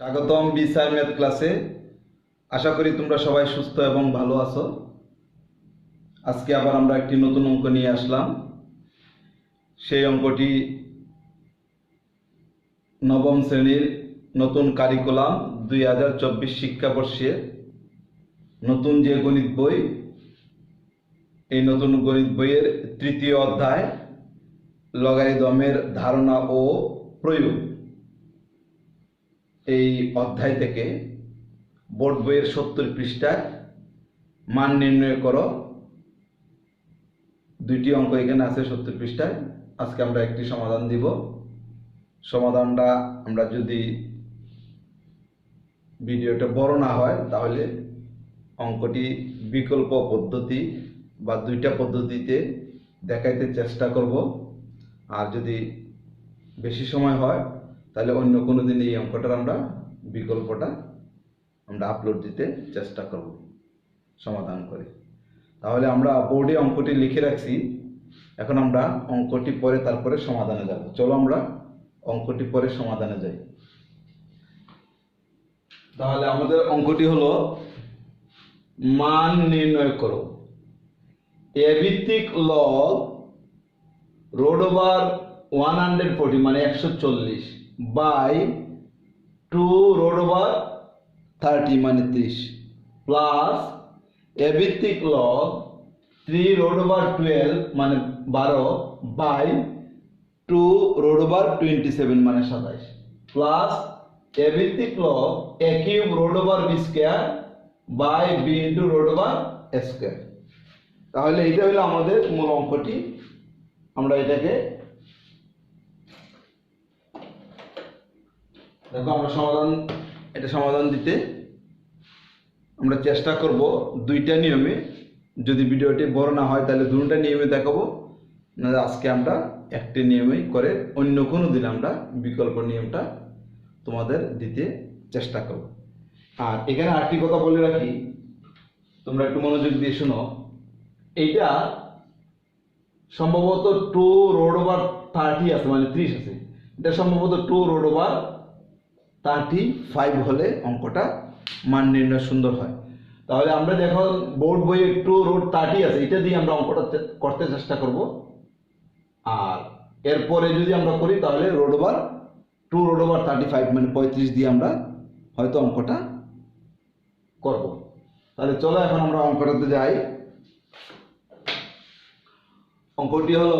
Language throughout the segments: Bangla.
স্বাগতম বিসার ম্যাথ ক্লাসে। আশা করি তোমরা সবাই সুস্থ এবং ভালো আছো। আজকে আবার আমরা একটি নতুন অঙ্ক নিয়ে আসলাম। সেই অঙ্কটি নবম শ্রেণির নতুন কারিকুলাম দুই হাজার চব্বিশ শিক্ষাবর্ষে। নতুন যে গণিত বই, এই নতুন গণিত বইয়ের তৃতীয় অধ্যায়, লগারিদমের ধারণা ও প্রয়োগ। এই অধ্যায় থেকে বোর্ড বইয়ের সত্তর পৃষ্ঠায় মান নির্ণয় করো। দুইটি অঙ্ক এখানে আছে সত্তর পৃষ্ঠায়। আজকে আমরা একটি সমাধান দিব। সমাধানটা আমরা যদি ভিডিওটা বড় না হয়, তাহলে অঙ্কটি বিকল্প পদ্ধতি বা দুইটা পদ্ধতিতে দেখাইতে চেষ্টা করব। আর যদি বেশি সময় হয় তাহলে অন্য কোনো দিন এই অঙ্কটার আমরা বিকল্পটা আমরা আপলোড দিতে চেষ্টা করব, সমাধান করে। তাহলে আমরা বোর্ডে অঙ্কটি লিখে রাখছি, এখন আমরা অঙ্কটি পরে তারপরে সমাধানে যাব। চলো আমরা অঙ্কটি পরে সমাধানে যাই। তাহলে আমাদের অঙ্কটি হলো, মান নির্ণয় করো। এ ভিত্তিক log root over one hundred forty মানে একশো চল্লিশ। By two root over thirty মানে ত্রিশ প্লাস এ ভিত্তিক log three root over twelve মানে বারো by two root over twenty seven মানে সাতাইশ প্লাস এ ভিত্তিক log a cube root over b square by b into root over square তাহলে এটা হলো আমাদের মূল অঙ্কটি। আমরা এটাকে দেখো, আমরা সমাধান, এটা সমাধান দিতে আমরা চেষ্টা করব দুইটা নিয়মে। যদি ভিডিওটি বড় না হয়, তাহলে দুটা নিয়মে দেখাবো। আজকে আমরা একটি নিয়মেই করে অন্য কোনো দিন আমরা বিকল্প নিয়মটা তোমাদের দিতে চেষ্টা করব। আর এখানে আরেকটি কথা বলে রাখি, তোমরা একটু মনোযোগ দিয়ে শোনো। এইটা সম্ভবত টু রোড ওভার থার্টি আছে মানে ত্রিশ আছে। এটা সম্ভবত two root over thirty five হলে অঙ্কটা মান নির্ণয় সুন্দর হয়। তাহলে আমরা যখন বোর্ড বই টু রোড থার্টি আছে, এটা দিয়ে আমরা অঙ্কটা করতে চেষ্টা করব। আর এরপরে যদি আমরা করি, তাহলে root over two root over thirty five মানে পঁয়ত্রিশ দিয়ে আমরা হয়তো অঙ্কটা করব। তাহলে চলো এখন আমরা অঙ্কটাতে যাই। অঙ্কটি হলো,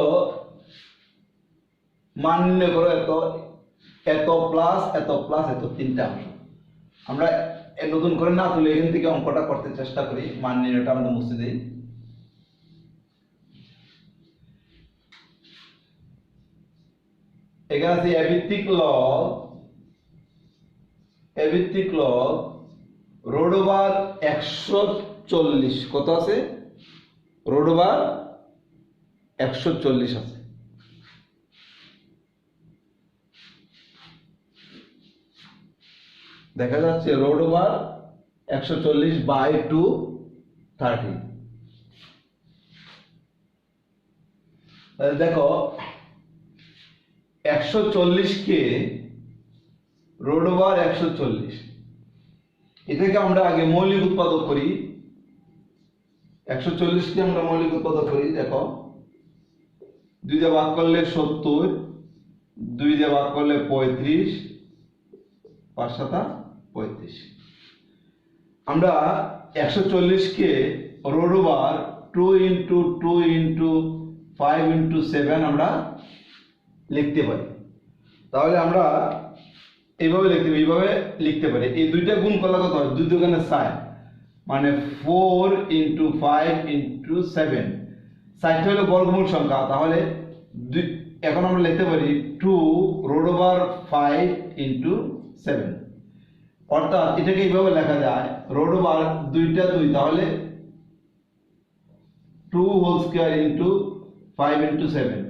মান নির্ণয় করো এত এত প্লাস এত প্লাস এত তিনটা অংশ। আমরা নতুন করে না তুলে এখান থেকে অঙ্কটা করতে চেষ্টা করি। মান নির্ণয়টা আমরা মুছে দিই। এখানে আছে এভিত্তিক লগ এভিত্তিক লগ রোড ওভার একশো চল্লিশ। কত আছে? রোড ওভার একশো চল্লিশ আছে। দেখা যাচ্ছে রোড ওভার একশো চল্লিশ বাই টু থার্টি দেখো, একশো চল্লিশকে রোড ওভার একশো চল্লিশ। এটাকে আমরা আগে মৌলিক উৎপাদক করি। একশো চল্লিশকে আমরা মৌলিক উৎপাদক করি, দেখো। দুই দিয়ে ভাগ করলে সত্তর, দুই দিয়ে ভাগ করলে পঁয়ত্রিশ, পাঁচ সাতা পঁয়ত্রিশ। আমরা একশো চল্লিশকে root two into two into five into seven আমরা লিখতে পারি। তাহলে আমরা এইভাবে লিখতে পারি, এইভাবে লিখতে পারি। এই দুইটা গুণ করলে কত হয়? দুই দোকানে সাইন মানে four into five into seven. সাইনটা হলো বর্গমূল সংখ্যা। তাহলে দুই এখন আমরা লিখতে পারি two root over five into seven. অর্থাৎ এটাকে এইভাবে লেখা যায় রোড বার দুইটা দুই, তাহলে two whole square into five into seven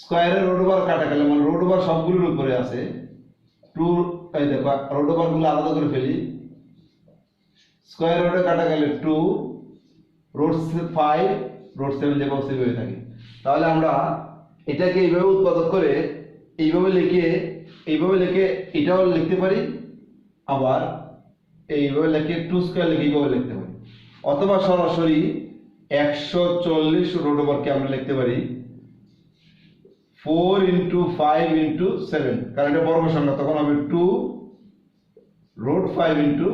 স্কোয়ারের রোড বার কাটা গেলে মানে রোড বার সবগুলোর উপরে আছে টু এই দেখো রোড ওভারগুলো আলাদা করে ফেলি। স্কোয়ার রোডে কাটা গেলে two root five root seven যেভাবে সেভাবে থাকে। তাহলে আমরা এটাকে এইভাবে উৎপাদক করে, এইভাবে লিখে এইভাবে লিখে এটাও লিখতে পারি। আবার এইভাবে লিখে টু স্কোয়ার লিখে এইভাবে লিখতে পারি। অথবা সরাসরি একশো চল্লিশ রোড ওভারকে আমরা লিখতে পারি। Four into five into seven কারণ এটা বর্গ সংখ্যা তখন হবে two root five into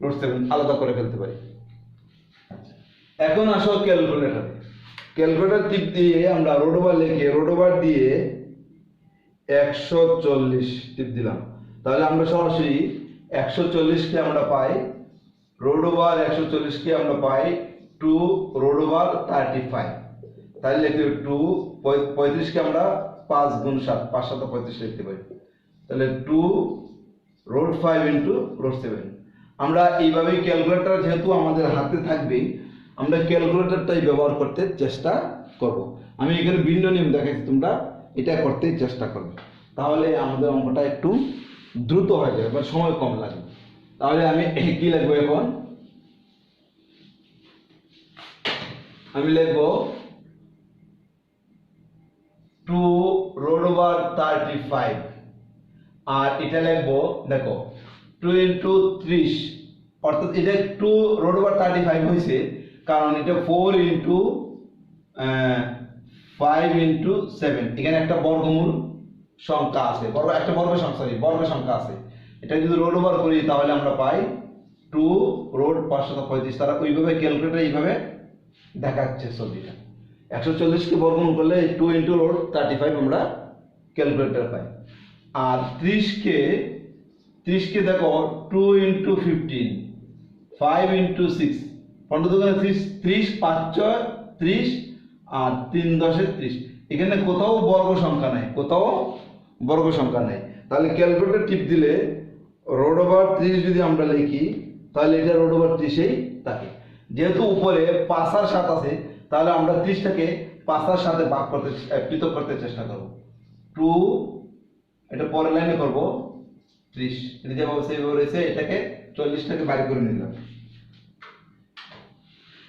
root seven আলাদা করে ফেলতে পারি। এখন আসো ক্যালকুলেটর ক্যালকুলেটর টিপ দিয়ে আমরা রোড ওভার লিখে রোড ওভার দিয়ে একশো চল্লিশ টিপ দিলাম। তাহলে আমরা সরাসরি একশো চল্লিশকে আমরা পাই, রোড ওভার একশো চল্লিশকে আমরা পাই, two root over thirty five. তাহলে লিখতে টু পঁয়ত্রিশকে আমরা পাঁচ গুণ সাত, পাঁচ সাত পঁয়ত্রিশ লিখতে পারি। তাহলে two root five into root seven. আমরা এইভাবেই ক্যালকুলেটর যেহেতু আমাদের হাতে থাকবে, আমরা ক্যালকুলেটরটাই ব্যবহার করতে চেষ্টা করব। আমি এখানে ভিন্ন নিয়ম দেখাচ্ছি তোমরা এটা করতে চেষ্টা করবে। তাহলে আমাদের অঙ্কটা একটু দ্রুত হয়ে যাবে বা সময় কম লাগবে তাহলে আমি কি লিখব এখন? আমি লিখব two root over thirty five. আর এটা লিখব, দেখো, টু ইন্টু ত্রিশ। অর্থাৎ এটা two root over thirty five হয়েছে, কারণ এটা four into five into seven. এখানে একটা বর্গমূল। সংখ্যা আছে। বর্গ একটা বর্গ সংখ্যা সরি বর্গ সংখ্যা আছে। এটা যদি রোড ওভার করি, তাহলে আমরা পাই টু রোড পাঁচশত পঁয়ত্রিশ। তারা ওইভাবে ক্যালকুলেটার এইভাবে দেখাচ্ছে ছবিটা। একশো চল্লিশকে বর্গমূল করলে two into root thirty five আমরা ক্যালকুলেটর পাই। আর ত্রিশকে ত্রিশকে দেখো two into fifteen five into six পনেরো দোকানে ত্রিশ ত্রিশ, পাঁচ ছয়, ত্রিশ, আর তিন দশে ত্রিশ। এখানে কোথাও বর্গ সংখ্যা নাই, কোথাও বর্গ সংখ্যা নাই। তাহলে ক্যালকুলেটর টিপ দিলে রোড ওভার ত্রিশ যদি আমরা লিখি, তাহলে এটা রোড ওভার ত্রিশেই থাকে। যেহেতু উপরে পাঁচ আর সাত আছে, তাহলে আমরা ত্রিশটাকে পাঁচ আর সাথে ভাগ করতে পৃথক করতে চেষ্টা করব। টু, এটা পরের লাইনে করব, ত্রিশ। এটা যেভাবে সেইভাবে রয়েছে, এটাকে চল্লিশটাকে বাইরে করে নিলাম।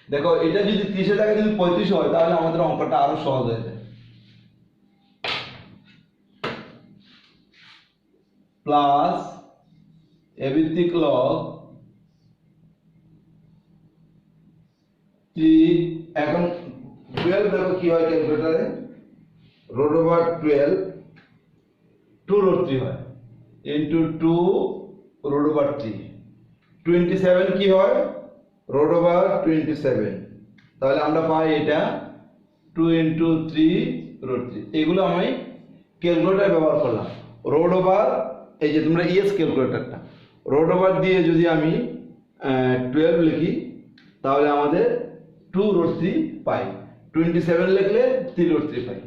দেখো, এটা যদি ত্রিশের জায়গায় যদি পঁয়ত্রিশ হয়, তাহলে আমাদের অঙ্কটা আরও সহজ হয়ে যায়। প্লাস এভিত্তিক লগ থ্রি এখন টুয়েলভ দেখো কি হয় ক্যালকুলেটারে root over twelve two root three হয়। Into two root over three twenty seven কি হয়? রোড ওভার টোয়েন্টি সেভেন তাহলে আমরা পাই এটা two into three root three এগুলো আমি ক্যালকুলেটার ব্যবহার করলাম। রোড ওভার এই যে তোমরা ইয়েস ক্যালকুলেটারটা রোড ওভার দিয়ে যদি আমি টুয়েলভ লিখি, তাহলে আমাদের টু রোড থ্রি পাই। টোয়েন্টি সেভেন লিখলে থ্রি রোড থ্রি পাই।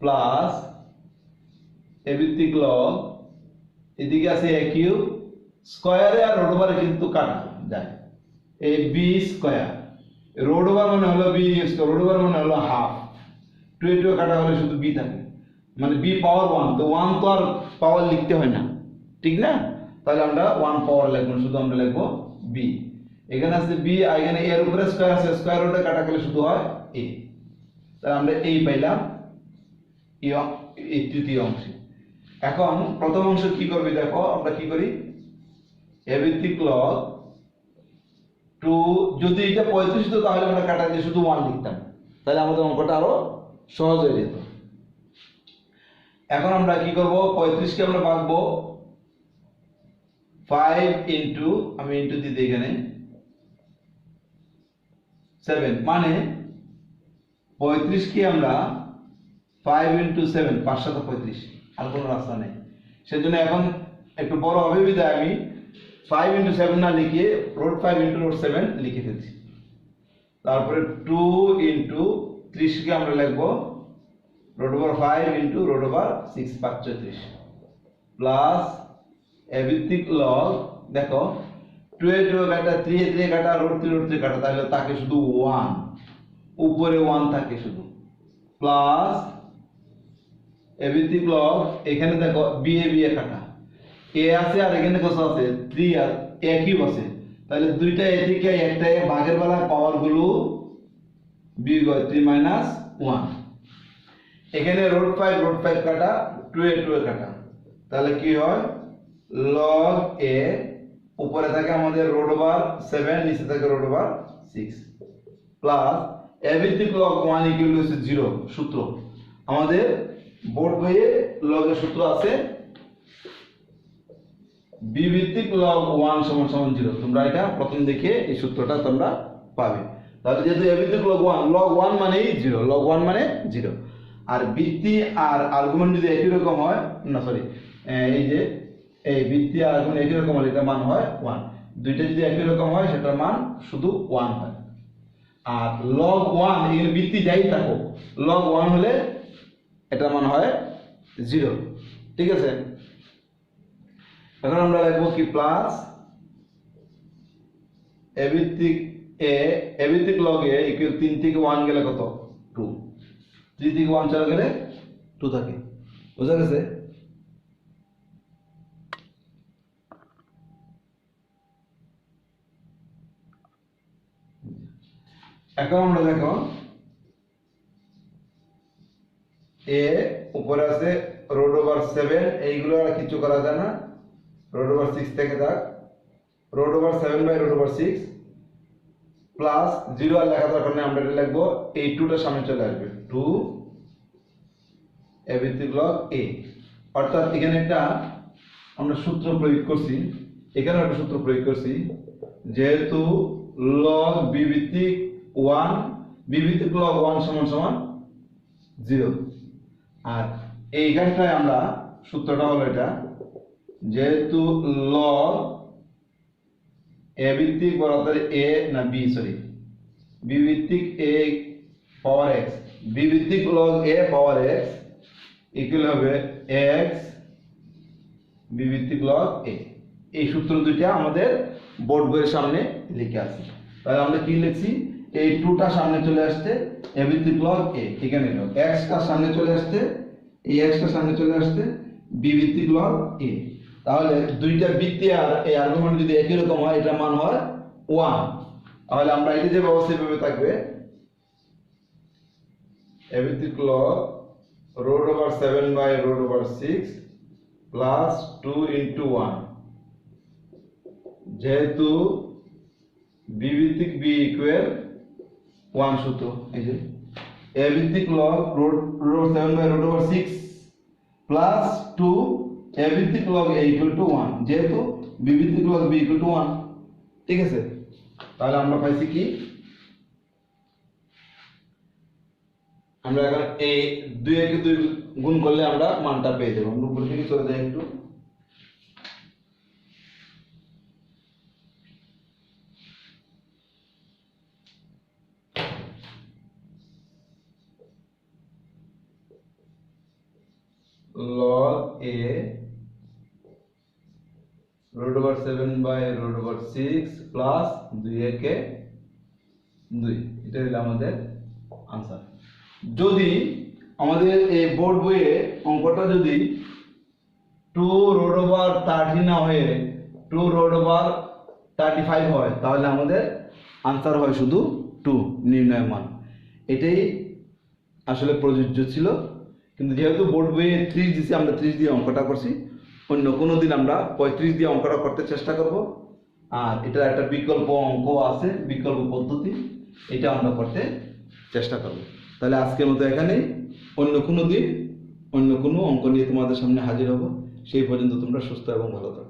প্লাস এভিত্তিক লগ এদিকে আছে এ কিউ স্কোয়ারে আর রোড ওভারে কিন্তু কাটা যায়। এই বি স্কোয়ার রোড ওভার মানে হলো বি রোড ওভার মানে হলো হাফ টু টু কাটা হলে শুধু বি থাকে। মানে বি পাওয়ার ওয়ান তো ওয়ান তো আর পাওয়ার লিখতে হয় না। ঠিক না? তাহলে আমরা ওয়ান পাওয়ার লিখব, শুধু আমরা লিখব বি এখানে আছে বি এখানে এর উপরে স্কোয়ার আছে স্কোয়ার রুটে কাটা গেলে শুধু হয় এ তাহলে আমরা এই পাইলাম এই এই তৃতীয় অংশে। এখন প্রথম অংশ কি করবে দেখো, আমরা কি করি? এভিত্তিক লগ টু যদি এটা পঁয়ত্রিশ হতো তাহলে আমরা কাটা দিয়ে শুধু ওয়ান লিখতাম। তাহলে আমাদের অঙ্কটা আরও সহজ হয়ে যেত। এখন আমরা কি করব? পঁয়ত্রিশকে আমরা ভাগবো ফাইভ ইন্টু আমি ইন্টু দিতে এখানে। সেভেন মানে পঁয়ত্রিশকে আমরা ফাইভ ইন্টু সেভেন পাঁচ সাত পঁয়ত্রিশ। আর কোনো রাস্তা নেই। সেজন্য এখন একটু বড় হবে বিদায় আমি ফাইভ ইন্টু সেভেন না লিখে root five into root seven লিখে ফেলছি। তারপরে টু ইন্টু ত্রিশকে আমরা লিখব। Root over five into root over six পাঁচ চৌত্রিশ প্লাস এভিত্তিক লগ দেখো টু এ টু কাটা থ্রি এ থ্রি কাটা রোড থ্রি রোড থ্রি কাটা, তাহলে তাকে শুধু ওয়ান উপরে ওয়ান থাকে শুধু প্লাস এভিত্তিক লগ এখানে দেখো বি এ বি এ কাটা এ আছে আর এখানে কত আছে? থ্রি আর একই বসে? তাহলে দুইটা এ থেকে একটা এ ভাগের বেলা পাওয়ারগুলো বি থ্রি মাইনাস ওয়ান এখানে রোড ফাইভ রোড ফাইভ কাটা টু এ টু এ কাটা। তাহলে কি হয়? লগ এ উপরে থাকে আমাদের রোড বার সেভেন নিচে থাকে রোড বার সিক্স প্লাস এ ভিত্তিক log one equal to zero সূত্র। আমাদের বোর্ড বইয়ে লগের সূত্র আছে বি ভিত্তিক লগ ওয়ান সমান সমান জিরো তোমরা এটা প্রথম দেখে এই সূত্রটা তোমরা পাবে। তাহলে যেহেতু এ ভিত্তিক লগ ওয়ান লগ ওয়ান মানেই জিরো লগ ওয়ান মানে জিরো আর বৃত্তি আর আর্গুমেন্ট যদি একই রকম হয়, না সরি এই যে, এই বৃত্তি আর আর্গুমেন্ট একই রকম হলে এটা মান হয় ওয়ান দুইটা যদি একই রকম হয়, সেটার মান শুধু ওয়ান হয়। আর লগ ওয়ান এখানে বৃত্তি যাই থাকো লগ ওয়ান হলে এটার মান হয় জিরো ঠিক আছে? এখন আমরা লিখব কি প্লাস এ ভিত্তিক এ এ ভিত্তিক লগ এ ইকুয়াল তিন থেকে ওয়ান গেলে কত? টু থ্রি থেকে ওয়ান চলে গেলে টু থাকে। বুঝা গেছে? এখন আমরা দেখো, এ উপরে আছে রোড ওভার সেভেন এইগুলো আর কিছু করা যায় না। রোড ওভার সিক্স থেকে থাক। Root over seven by root over six plus zero আর লেখা দরকার নেই, আমরা এটা লিখব, এই টুটা সামনে চলে আসবে। টু এ ভিত্তিক লগ এ অর্থাৎ এখানে একটা আমরা সূত্র প্রয়োগ করছি এখানে একটা সূত্র প্রয়োগ করছি, যেহেতু লগ বি ভিত্তিক ওয়ান বি ভিত্তিক লগ ওয়ান সমান সমান জিরো আর এইখানটায় আমরা সূত্রটা হলো এটা, যেহেতু লগ এ ভিত্তিক বরাবর এ না বি সরি বি ভিত্তিক এ পাওয়ার এক্স বি ভিত্তিক log a power x equal হবে এক্স বি ভিত্তিক লগ এ। এই সূত্র দুইটা আমাদের বোর্ড বইয়ের সামনে লিখে আছে। তাহলে আমরা কি লিখছি? এই টুটা সামনে চলে আসছে, এ ভিত্তিক লগ এ, এখানে এক্স টা সামনে চলে আসছে, এই এক্স টা সামনে চলে আসছে, বি ভিত্তিক লগ এ। তাহলে দুইটা বৃত্তি আর এই আর্গুমেন্ট যদি একই রকম হয় এটা মান হয় ওয়ান তাহলে আমরা এটা যে ব্যবস্থা ভাবে থাকবে, এ ভিত্তিক log root over 7 by root over 6 plus 2 into 1 যেহেতু b ভিত্তিক b ইকুয়াল 1 সূত্র, এই যে। a ভিত্তিক log root root over 7 by root over 6 plus 2 a ভিত্তিক log a equal to 1 যেহেতু ভিত্তিক log b equal to 1 ঠিক আছে? তাহলে আমরা পাইছি কি? আমরা এখন এই দুই একে দুই গুণ করলে আমরা মানটা পেয়ে যাব। আমরা উপর দিকে চলে যাই একটু। log a root over 7 by root over 6 plus 2 একে 2 এটা হলো আমাদের আনসার যদি আমাদের এই বোর্ড বইয়ে অঙ্কটা যদি টু রোড ওভার থার্টি না হয়ে two root over thirty five হয়, তাহলে আমাদের আনসার হয় শুধু টু নির্ণয় মান। এটাই আসলে প্রযোজ্য ছিল। কিন্তু যেহেতু বোর্ড বইয়ে ত্রিশ দিছি, আমরা ত্রিশ দিয়ে অঙ্কটা করছি অন্য কোনো দিন আমরা পঁয়ত্রিশ দিয়ে অঙ্কটা করতে চেষ্টা করব। আর এটার একটা বিকল্প অঙ্ক আছে, বিকল্প পদ্ধতি, এটা আমরা করতে চেষ্টা করব। তাহলে আজকের মতো এখানে অন্য কোনো দিন, অন্য কোনো অঙ্ক নিয়ে তোমাদের সামনে হাজির হব। সেই পর্যন্ত তোমরা সুস্থ এবং ভালো থাকো।